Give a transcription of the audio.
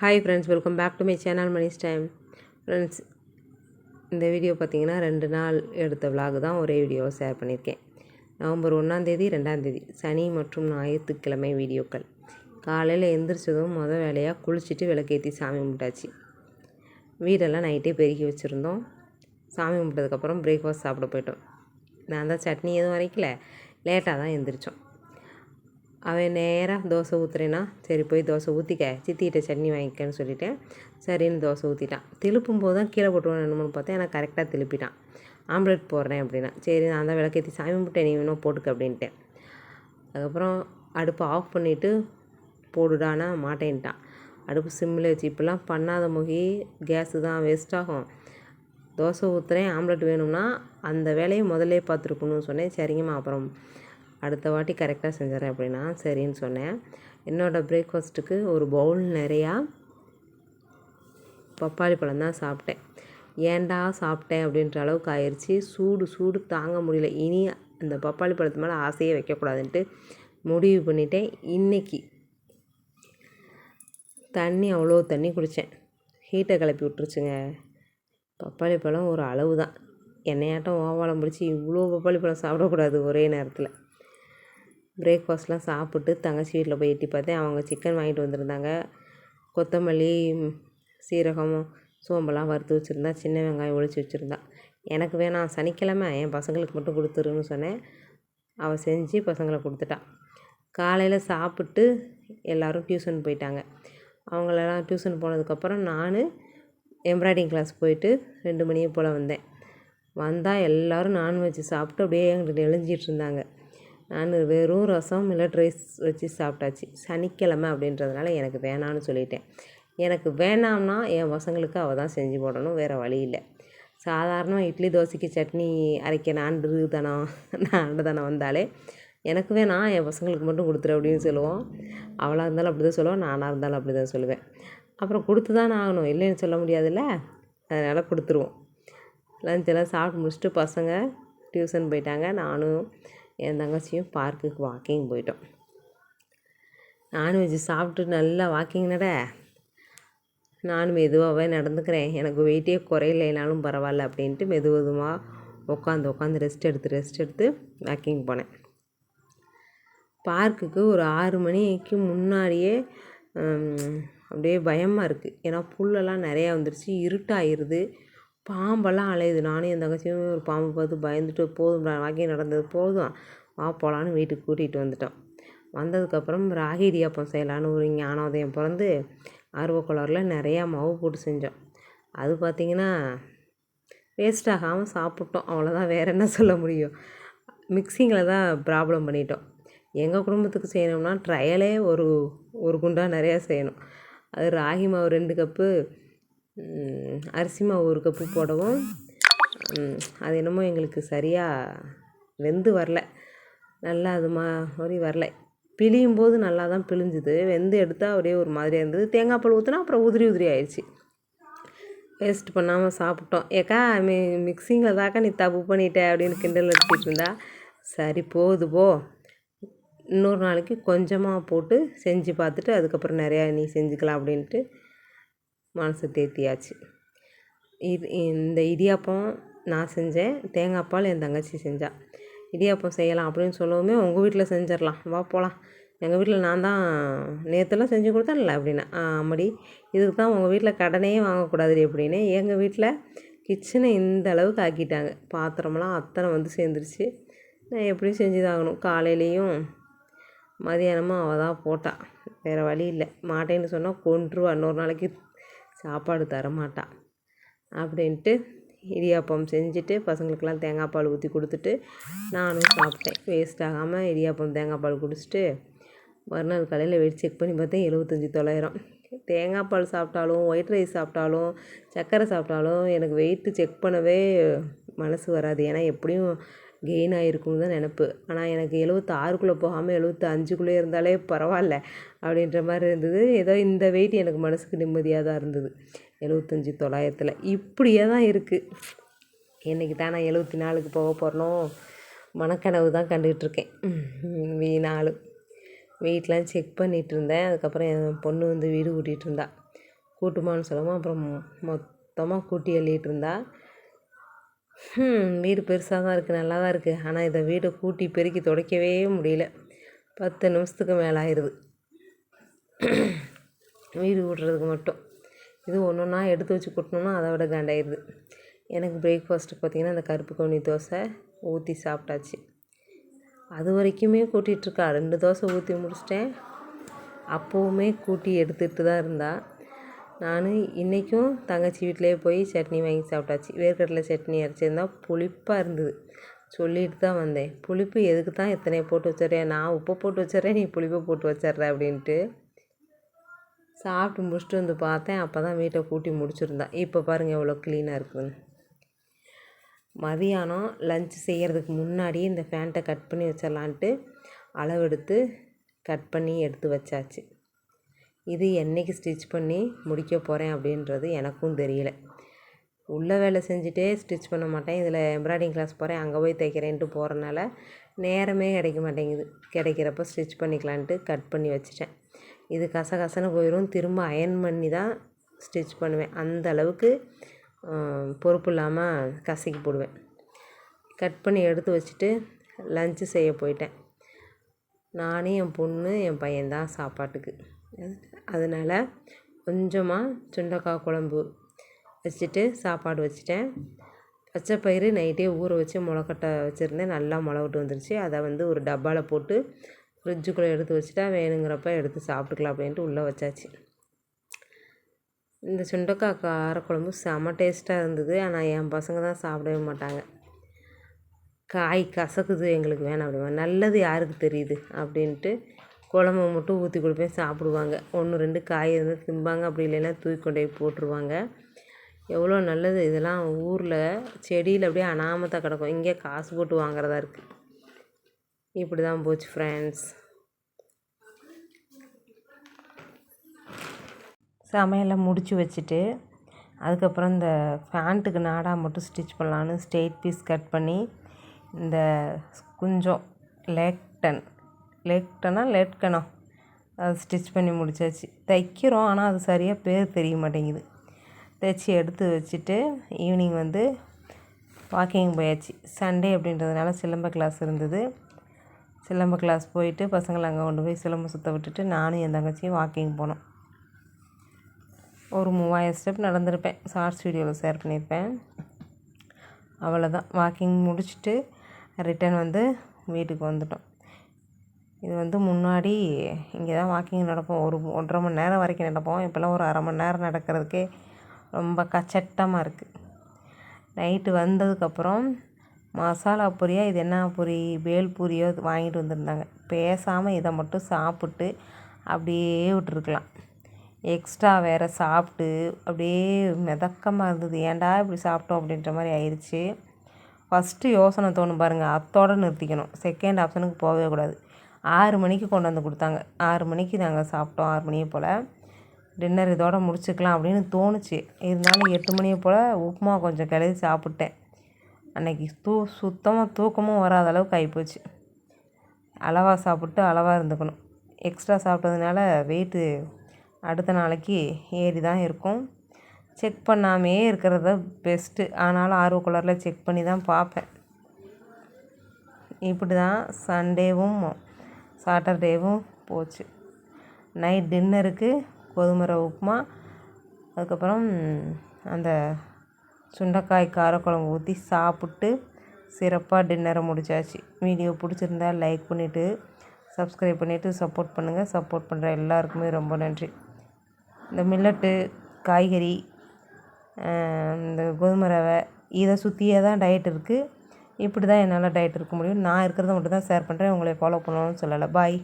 Hi friends welcome back to my channel Mani's time friends இந்த video பார்த்தீங்கன்னா ரெண்டு நாள் எடுத்த விலாகு தான் ஒரே வீடியோவை ஷேர் பண்ணியிருக்கேன். நவம்பர் ஒன்றாந்தேதி ரெண்டாந்தேதி சனி மற்றும் ஞாயிற்றுக்கிழமை வீடியோக்கள். காலையில் எந்திரிச்சதும் மொதல் வேலையாக குளிச்சுட்டு விளக்கேற்றி சாமி கும்பிட்டாச்சு. வீடெல்லாம் நைட்டே பெருக்கி வச்சுருந்தோம். சாமி கும்பிட்டதுக்கப்புறம் பிரேக்ஃபாஸ்ட் சாப்பிட போயிட்டோம். நான் தான் சட்னி எதுவும் வரைக்கல லேட்டாக தான் எந்திரிச்சோம். அவன் நேராக தோசை ஊற்றுறேன்னா சரி போய் தோசை ஊற்றிக்க சித்திக்கிட்ட சட்னி வாங்கிக்கன்னு சொல்லிட்டேன் சரின்னு தோசை ஊற்றிட்டான் திருப்பும் போது தான் கீழே போட்டுருவான் என்னமோன்னு பார்த்தேன் எனக்கு கரெக்டாக திருப்பிட்டான். ஆம்லெட் போடுறேன் அப்படின்னா சரி நான் தான் விளக்கேற்றி சாமி முட்டை நீ வேணும் போட்டுக்க அப்படின்ட்டேன் அதுக்கப்புறம் அடுப்பை ஆஃப் பண்ணிவிட்டு போடுடானா மாட்டேன்ட்டான். அடுப்பு சிம்மில் வச்சு இப்படிலாம் பண்ணாத முகி கேஸு தான் வேஸ்ட் ஆகும். தோசை ஊற்றுறேன் ஆம்லெட் வேணும்னா அந்த வேலையை முதல்ல பார்த்துருக்கணும்னு சொன்னேன். சரிங்கம்மா அப்புறம் அடுத்த வாட்டி கரெக்டாக செஞ்சிடறேன் அப்படின்னா சரின்னு சொன்னேன். என்னோடய பிரேக்ஃபாஸ்ட்டுக்கு ஒரு பவுல் நிறையா பப்பாளி பழம் தான் சாப்பிட்டேன். ஏன்டா சாப்பிட்டேன் அப்படின்ற அளவுக்கு ஆயிடுச்சு சூடு சூடு தாங்க முடியல. இனி அந்த பப்பாளி பழத்து மேலே ஆசையே வைக்கக்கூடாதுன்ட்டு முடிவு பண்ணிட்டேன். இன்றைக்கி தண்ணி அவ்வளோ தண்ணி குடித்தேன் ஹீட்டை கிளப்பி விட்டுருச்சுங்க. பப்பாளி பழம் ஒரு அளவு தான் என்னையாட்டம் ஓவாளம் பிடிச்சி இவ்வளோ பப்பாளி பழம் சாப்பிடக்கூடாது ஒரே நேரத்தில். பிரேக்ஃபாஸ்ட்லாம் சாப்பிட்டு தங்கச்சி வீட்டில் போய் எட்டி பார்த்தேன். அவங்க சிக்கன் வாங்கிட்டு வந்திருந்தாங்க. கொத்தமல்லி சீரகம் சோம்பெல்லாம் வறுத்து வச்சுருந்தா சின்ன வெங்காயம் ஒழிச்சு வச்சுருந்தா. எனக்கு வேணாம் சனிக்கிழமை என் பசங்களுக்கு மட்டும் கொடுத்துருன்னு சொன்னேன். அவள் செஞ்சு பசங்களை கொடுத்துட்டா. காலையில் சாப்பிட்டு எல்லோரும் டியூஷன் போயிட்டாங்க. அவங்களெல்லாம் டியூஷன் போனதுக்கப்புறம் நான் எம்ப்ராய்டிங் கிளாஸ் போயிட்டு ரெண்டு மணியை போல் வந்தேன். வந்தால் எல்லோரும் நான்வெஜ் சாப்பிட்டு அப்படியே எங்கிட்ட நெளிஞ்சிட்டு இருந்தாங்க. நான் வெறும் ரசம் இல்லை ரைஸ் வச்சு சாப்பிட்டாச்சு. சனிக்கிழமை அப்படின்றதுனால எனக்கு வேணான்னு சொல்லிட்டேன். எனக்கு வேணாம்னா என் பசங்களுக்கு அவள் தான் செஞ்சு போடணும் வேறு வழி இல்லை. சாதாரணமாக இட்லி தோசைக்கு சட்னி அரைக்க நான்கு தானம் நான்கு தானம் வந்தாலே எனக்கு வேணாம் என் பசங்களுக்கு மட்டும் கொடுத்துரு அப்படின்னு சொல்லுவோம். அவளாக இருந்தாலும் அப்படி தான் சொல்லுவோம் நானாக இருந்தாலும் அப்படி தான் சொல்லுவேன். அப்புறம் கொடுத்து தான் ஆகணும் இல்லைன்னு சொல்ல முடியாதுல்ல? அதனால் கொடுத்துருவோம். லஞ்செல்லாம் சாப்பிட்டு முடிச்சுட்டு பசங்க டியூஷன் போயிட்டாங்க நானும் என் தங்கச்சியும் பார்க்குக்கு வாக்கிங் போயிட்டோம். நான்வெஜ் சாப்பிட்டு நல்லா வாக்கிங் நட நான் மெதுவாகவே நடந்துக்கிறேன். எனக்கு வெயிட்டே குறையிலைனாலும் பரவாயில்ல அப்படின்ட்டு மெது மெதுவாக உட்காந்து உட்காந்து ரெஸ்ட் எடுத்து ரெஸ்ட் எடுத்து வாக்கிங் போனேன். பார்க்குக்கு ஒரு ஆறு மணிக்கு முன்னாடியே அப்படியே பயமாக இருக்குது ஏன்னா புல்லெல்லாம் நிறையா வந்துருச்சு. இருட்டாயிருது. பாம்பெல்லாம் அலையுது. நானும் என் தங்கச்சியும் ஒரு பாம்பை பார்த்து பயந்துட்டு போதும் வாக்கிங் நடந்தது போதும். வா போகலான்னு வீட்டுக்கு கூட்டிகிட்டு வந்துட்டோம். வந்ததுக்கப்புறம் ராகி இடியாப்பம் செய்யலான்னு ஒரு ஞானோதயம் பிறந்து ஆர்வக்கோளாறில் நிறையா மாவு போட்டு செஞ்சோம். அது பார்த்திங்கன்னா வேஸ்ட் ஆகாமல் சாப்பிட்டோம். அவ்வளோதான் வேறு என்ன சொல்ல முடியும்? மிக்சிங்கில் தான் ப்ராப்ளம் பண்ணிட்டோம். எங்கள் குடும்பத்துக்கு செய்யணும்னா ட்ரையலே ஒரு ஒரு குண்டா நிறையா செய்யணும். அது ராகி மாவு ரெண்டு கப்பு அரிசி மாவு ஒரு கப்பு போடவும். அது என்னமோ எங்களுக்கு சரியாக வெந்து வரல. நல்லா அது மாதிரி வரல. பிழியும் போது நல்லா தான் பிழிஞ்சுது. வெந்து எடுத்தால் அப்படியே ஒரு மாதிரியாக இருந்தது. தேங்காய் பால் ஊற்றினா அப்புறம் உதிரி உதிரி ஆயிடுச்சு வேஸ்ட் பண்ணாமல் சாப்பிட்டோம். ஏக்கா மி மிக்சிங்கில் தாக்கா நீ தப்பு பண்ணிட்ட அப்படின்னு கிண்டல் எடுத்துகிட்டு இருந்தா சரி போகுது போ. இன்னொரு நாளைக்கு கொஞ்சமாக போட்டு செஞ்சு பார்த்துட்டு அதுக்கப்புறம் நிறையா நீ செஞ்சுக்கலாம் அப்படின்ட்டு மனசு தேத்தியாச்சு. இது இந்த இடியாப்பம் நான் செஞ்சேன். தேங்காய் பால் என் தங்கச்சி செஞ்சாள் இடியாப்பம் செய்யலாம் அப்படின்னு சொல்லவுமே உங்கள் வீட்டில் செஞ்சிடலாம் வா போகலாம் எங்கள் வீட்டில் நான் தான் நேற்றுலாம் செஞ்சு கொடுத்தேன்ல அப்படின்னு. ஆமாடி இதுக்கு தான் உங்கள் வீட்டில் கடனே வாங்கக்கூடாது அப்படின்னு எங்கள் வீட்டில் கிச்சனை இந்த அளவுக்கு ஆக்கிட்டாங்க. பாத்திரமெல்லாம் அத்தனை வந்து சேர்ந்துருச்சு. நான் எப்படியும் செஞ்சு தான் ஆகணும் காலையிலையும் மதியானமும் அவள் தான் போட்டாள் வேறு வழி இல்லை. மாட்டேன்னு சொன்னால் கொன்றுவா. இன்னொரு நாளைக்கு சாப்பாடு தரமாட்டான் அப்படின்ட்டு இடியாப்பம் செஞ்சுட்டு பசங்களுக்கெல்லாம் தேங்காய் பால் ஊற்றி கொடுத்துட்டு நானும் சாப்பிட்டேன். வேஸ்ட் ஆகாமல் இடியாப்பம் தேங்காய் பால் குடிச்சிட்டு மறுநாள் காலையில் வெயிட் செக் பண்ணி பார்த்தேன் எழுபத்தஞ்சி தொள்ளாயிரம். தேங்காய் பால் சாப்பிட்டாலும் ஒயிட் ரைஸ் சாப்பிட்டாலும் சர்க்கரை சாப்பிட்டாலும் எனக்கு வெயிட்டு செக் பண்ணவே மனசு வராது. ஏன்னா எப்படியும் கெயின் ஆகிருக்கும்னு தான் நினப்பு. ஆனால் எனக்கு எழுபத்தாறுக்குள்ளே போகாமல் எழுபத்தஞ்சுக்குள்ளே இருந்தாலே பரவாயில்ல அப்படின்ற மாதிரி இருந்தது. ஏதோ இந்த வெயிட் எனக்கு மனசுக்கு நிம்மதியாக தான் இருந்தது. எழுபத்தஞ்சி தொள்ளாயிரத்தில். இப்படியே தான் இருக்குது என்றைக்கு தான் நான் எழுபத்தி நாலுக்கு போக போகிறனோ மனக்கனவு தான் கண்டுகிட்ருக்கேன் வீணாலும் வெயிட்லாம் செக் பண்ணிகிட்டு இருந்தேன். அதுக்கப்புறம் என் பொண்ணு வந்து வீடு கூட்டிகிட்டு இருந்தா. கூட்டுமான்னு சொல்லாமல் அப்புறம் மொத்தமாக கூட்டி அள்ளிட்டு இருந்தா. வீடு பெருசாக தான் இருக்குது நல்லா தான் இருக்குது ஆனால் இதை வீடை கூட்டி பெருக்கி துடைக்கவே முடியல. பத்து நிமிஷத்துக்கு மேலே ஆயிடுது வீடு கூட்டுறதுக்கு மட்டும். இது ஒன்று ஒன்றா எடுத்து வச்சு கொட்டணும்னா அதை விட காண்டாயிடுது எனக்கு பிரேக்ஃபாஸ்ட்டு பார்த்திங்கன்னா அந்த கருப்பு கவுனி தோசை ஊற்றி சாப்பிட்டாச்சு. அது வரைக்குமே கூட்டிகிட்ருக்கா ரெண்டு தோசை ஊற்றி முடிச்சிட்டேன். அப்போவுமே கூட்டி எடுத்துகிட்டு தான் இருந்தாள் நான் இன்றைக்கும் தங்கச்சி வீட்டிலேயே போய் சட்னி வாங்கி சாப்பிட்டாச்சு. வேர்க்கடலை சட்னி அரைச்சிருந்தா புளிப்பாக இருந்தது. சொல்லிட்டு தான் வந்தேன். புளிப்பு எதுக்கு தான் எத்தனை போட்டு வச்சிட்றேன் நான் உப்பை போட்டு வச்சிட்றேன் நீ புளிப்பை போட்டு வச்சிட்ற அப்படின்ட்டு சாப்பிட்டு முடிச்சுட்டு வந்து பார்த்தேன். அப்போ தான் வீட்டை கூட்டி முடிச்சுருந்தேன் இப்போ பாருங்கள் எவ்வளோ க்ளீனாக இருக்குதுன்னு. மதியானம் லஞ்ச் செய்கிறதுக்கு முன்னாடியே இந்த ஃபேண்ட்டை கட் பண்ணி வச்சிடலான்ட்டு அளவெடுத்து கட் பண்ணி எடுத்து வச்சாச்சு. இது என்றைக்கு ஸ்டிச் பண்ணி முடிக்க போகிறேன் அப்படின்றது எனக்கும் தெரியல. உள்ள வேலை செஞ்சுட்டே ஸ்டிச் பண்ண மாட்டேன். இதில் எம்ப்ராய்டிங் கிளாஸ் போகிறேன் அங்கே போய் தைக்கிறேன்ட்டு போகிறனால நேரமே கிடைக்க மாட்டேங்குது. கிடைக்கிறப்ப ஸ்டிச் பண்ணிக்கலான்ட்டு கட் பண்ணி வச்சுட்டேன். இது கசகசன்னு போயிடும் திரும்ப அயன் பண்ணி தான் ஸ்டிச் பண்ணுவேன். அந்த அளவுக்கு பொறுப்பு இல்லாமல் கசக்கி போடுவேன். கட் பண்ணி எடுத்து வச்சுட்டு லஞ்சு செய்ய போயிட்டேன். நானும் என் பொண்ணு என் பையன்தான் சாப்பாட்டுக்கு. அதனால் கொஞ்சமாக சுண்டக்காய் குழம்பு வச்சுட்டு சாப்பாடு வச்சுட்டேன். பச்சைப்பயிறு நைட்டே ஊற வச்சு முளைக்கட்ட வச்சுருந்தேன். நல்லா விட்டு வந்துருச்சு. அதை வந்து ஒரு டப்பாவில் போட்டு ஃப்ரிட்ஜுக்குள்ளே எடுத்து வச்சுட்டா வேணுங்கிறப்ப எடுத்து சாப்பிட்டுக்கலாம் அப்படின்ட்டு உள்ளே வச்சாச்சு. இந்த சுண்டக்காய் காரக்குழம்பு செம டேஸ்ட்டாக இருந்தது. ஆனால் என் பசங்க தான் சாப்பிடவே மாட்டாங்க. காய் கசக்குது எங்களுக்கு வேணாம் அப்படிமா நல்லது யாருக்கு தெரியுது? அப்படின்ட்டு குழம்பு மட்டும் ஊற்றி கொடுப்பேன் சாப்பிடுவாங்க. ஒன்று ரெண்டு காய் இருந்தால் திம்பாங்க அப்படி இல்லைன்னா தூக்கி கொண்டு போய் போட்டுருவாங்க. எவ்வளோ நல்லது. இதெல்லாம் ஊரில் செடியில் அப்படியே அனாமத்தாக கிடக்கும். இங்கே காசு போட்டு வாங்குறதா இருக்குது இப்படி தான் போச்சு ஃப்ரெண்ட்ஸ் சமையலை முடித்து வச்சுட்டு அதுக்கப்புறம் இந்த ஃபேண்ட்டுக்கு நாடாக மட்டும் ஸ்டிச் பண்ணலான்னு ஸ்ட்ரெயிட் பீஸ் கட் பண்ணி இந்த கொஞ்சம் லேக்டன் லெட்டனா லேட்கனா அது ஸ்டிச் பண்ணி முடிச்சாச்சு. தைக்கிறோம் ஆனால் அது சரியாக பேர் தெரிய மாட்டேங்குது. தைச்சி எடுத்து வச்சுட்டு ஈவினிங் வந்து வாக்கிங் போயாச்சு. சண்டே அப்படின்றதுனால சிலம்ப கிளாஸ் இருந்தது. சிலம்ப கிளாஸ் போயிட்டு பசங்களை அங்கே கொண்டு போய் சிலம்பம் சுற்ற விட்டுட்டு நானும் என் தங்கச்சியும் வாக்கிங் போனோம். ஒரு மூவாயிரம் ஸ்டெப் நடந்திருப்பேன். ஷார்ட்ஸ் வீடியோவில் ஷேர் பண்ணியிருப்பேன். அவ்வளோதான் வாக்கிங் முடிச்சுட்டு ரிட்டன் வந்து வீட்டுக்கு வந்துட்டோம். இது வந்து முன்னாடி இங்கே தான் வாக்கிங் நடப்போம். ஒரு ஒன்றரை மணி நேரம் வரைக்கும் நடப்போம். இப்போல்லாம் ஒரு அரை மணி நேரம் நடக்கிறதுக்கே ரொம்ப கச்சட்டமாக இருக்குது நைட்டு வந்ததுக்கப்புறம் மசாலா பொரியா இது என்ன பொரி பேல் பூரியோ வாங்கிட்டு வந்திருந்தாங்க. பேசாமல் இதை மட்டும் சாப்பிட்டு அப்படியே விட்டுருக்கலாம். எக்ஸ்ட்ரா வேறு சாப்பிட்டு அப்படியே மிதக்கமாக இருந்தது. ஏன்டா இப்படி சாப்பிட்டோம் அப்படின்ற மாதிரி ஆயிடுச்சு ஃபஸ்ட்டு யோசனை தோணும் பாருங்கள் அத்தோடு நிறுத்திக்கணும். செகண்ட் ஆப்ஷனுக்கு போகவே கூடாது. ஆறு மணிக்கு கொண்டு வந்து கொடுத்தாங்க. ஆறு மணிக்கு நாங்கள் சாப்பிட்டோம். ஆறு மணியை போல். டின்னர் இதோடு முடிச்சுக்கலாம் அப்படின்னு தோணுச்சு. இருந்தாலும் எட்டு மணியை போல் உப்புமா கொஞ்சம் கிளறி சாப்பிட்டேன். அன்றைக்கி தூ சுத்தமாக தூக்கமும் வராத அளவுக்கு ஆகிப்போச்சு அளவாக சாப்பிட்டு அளவாக இருந்துக்கணும். எக்ஸ்ட்ரா சாப்பிட்டதுனால வெயிட்டு அடுத்த நாளைக்கு ஏறி தான் இருக்கும். செக் பண்ணாமையே இருக்கிறது பெஸ்ட்டு ஆனாலும் ஆர்வ கலரில் செக் பண்ணி தான் பார்ப்பேன். இப்படி தான் சண்டேவும் சாட்டர்டேவும் போச்சு. நைட் டின்னருக்கு கோதுமை உப்புமா அதுக்கப்புறம் அந்த சுண்டைக்காய் காரக்குழம்பு ஊற்றி சாப்பிட்டு சிறப்பாக டின்னரை முடித்தாச்சு வீடியோ பிடிச்சிருந்தா லைக் பண்ணிவிட்டு சப்ஸ்கிரைப் பண்ணிவிட்டு சப்போர்ட் பண்ணுங்கள் சப்போர்ட் பண்ணுற எல்லாருக்குமே ரொம்ப நன்றி. இந்த மில்லட்டு காய்கறி இந்த கோதுமை ரவை இதை சுற்றியே தான் டயட் இருக்குது இப்படி தான் என்னால் டயட் இருக்க முடியும். நான் இருக்கிறத மட்டும் தான் ஷேர் பண்ணுறேன் உங்களை ஃபாலோ பண்ணணும்னு சொல்லலை. பாய்